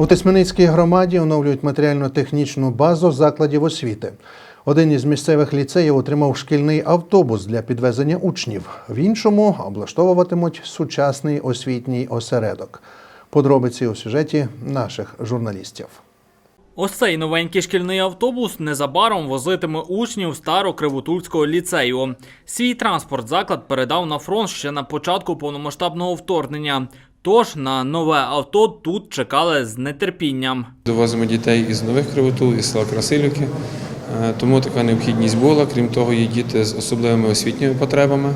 У Тисменицькій громаді оновлюють матеріально-технічну базу закладів освіти. Один із місцевих ліцеїв отримав шкільний автобус для підвезення учнів. В іншому облаштовуватимуть сучасний освітній осередок. Подробиці у сюжеті наших журналістів. Ось цей новенький шкільний автобус незабаром возитиме учнів Старокривотульського ліцею. Свій транспорт заклад передав на фронт ще на початку повномасштабного вторгнення. Тож на нове авто тут чекали з нетерпінням. Довозимо дітей із нових кривотул, із села Красилівки. Е, Тому така необхідність була. Крім того, є діти з особливими освітніми потребами.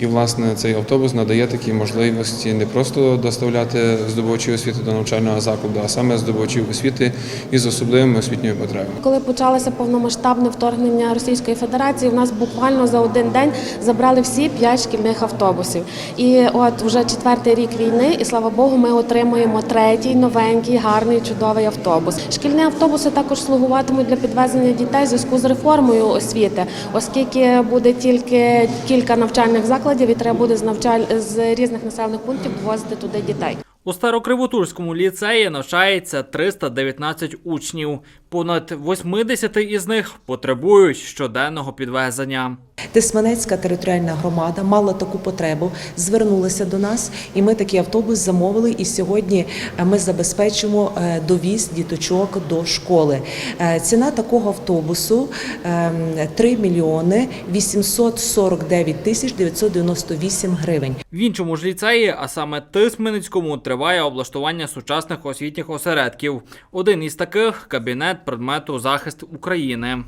І, власне, цей автобус надає такі можливості не просто доставляти здобувачів освіти до навчального закладу, а саме здобувачів освіти із особливими освітніми потребами. Коли почалося повномасштабне вторгнення Російської Федерації, в нас буквально за один день забрали всі п'ять шкільних автобусів. І от вже четвертий рік війни, і слава Богу, ми отримуємо третій новенький, гарний, чудовий автобус. Шкільні автобуси також слугуватимуть для підвезення дітей в зв'язку з реформою освіти, оскільки буде тільки кілька навчальних закладів, і треба буде з навчаль з різних населених пунктів довозити туди дітей. У Старокривотурському ліцеї навчається 319 учнів. Понад 80 із них потребують щоденного підвезення. Тисменецька територіальна громада мала таку потребу, звернулася до нас, і ми такий автобус замовили. І сьогодні е, ми забезпечимо е, довіз діточок до школи. Е, Ціна такого автобусу ем, 3 мільйони 849 тисяч 998 гривень. В іншому ж ліцеї, а саме Тисменицькому, триває облаштування сучасних освітніх осередків. Один із таких кабінет предмету захист України.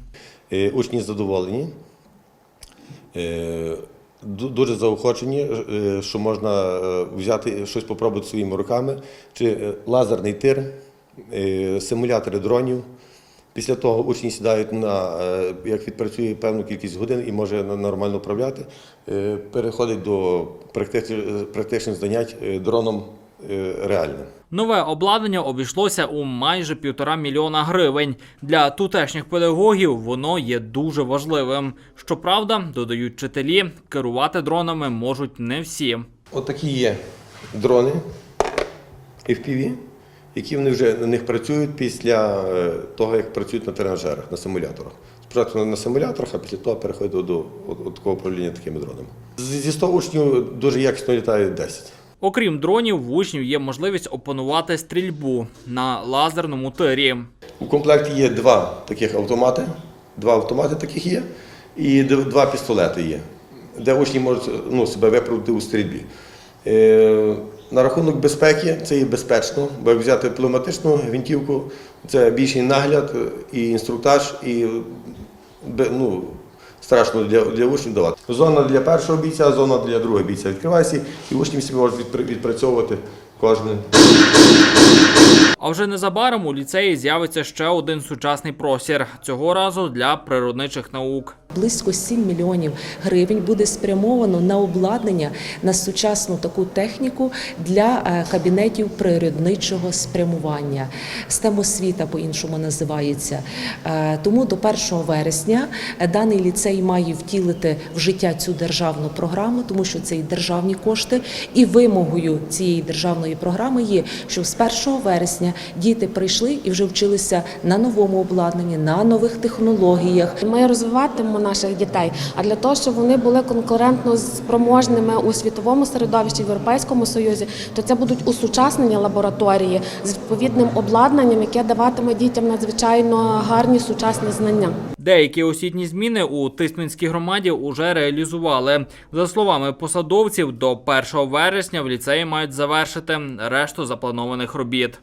Е, Учні задоволені, Е, дуже заохочені, е, що можна взяти щось попробувати своїми руками, чи лазерний тир, симулятори дронів. Після того учні сідають на як відпрацює певну кількість годин і може нормально управляти, переходить до практичних занять дроном реальним. Нове обладнання обійшлося у майже півтора мільйона гривень. Для тутешніх педагогів воно є дуже важливим. Щоправда, додають вчителі, керувати дронами можуть не всі. Отакі є дрони FPV, які вони вже на них працюють після е, того, як працюють на тренажерах, на симуляторах. Спочатку на симуляторах, а після того переходять до, до от такого управління такими дронами. Зі 100 учнів дуже якісно літає 10. Окрім дронів, в учнів є можливість опанувати стрільбу на лазерному тирі. У комплекті є два таких автомати, два автомати таких є, і два пістолети є, де учні можуть ну, себе виправдати у стрільбі. Е, на рахунок безпеки це є безпечно, бо як взяти пневматичну гвинтівку, це більший нагляд і інструктаж, і ну, страшно для, для учнів давати. Зона для першого бійця, зона для другого бійця. Відкривається, і учні всі можуть відпра- відпрацьовувати кожен А вже незабаром у ліцеї з'явиться ще один сучасний простір цього разу для природничих наук. Близько 7 мільйонів гривень буде спрямовано на обладнання на сучасну таку техніку для е, кабінетів природничого спрямування. STEM-освіта по-іншому називається. Е, Тому до 1 вересня е, даний ліцей має втілити в життя цю державну програму, тому що це і державні кошти. І вимогою цієї державної програми є, щоб з 1 вересня діти прийшли і вже вчилися на новому обладнанні, на нових технологіях. Ми розвиватимемо наших дітей. А для того, щоб вони були конкурентно спроможними у світовому середовищі, в Європейському Союзі, то це будуть усучаснені лабораторії з відповідним обладнанням, яке даватиме дітям надзвичайно гарні сучасні знання. Деякі освітні зміни у Тисменській громаді уже реалізували. За словами посадовців, до 1 вересня в ліцеї мають завершити решту запланованих робіт.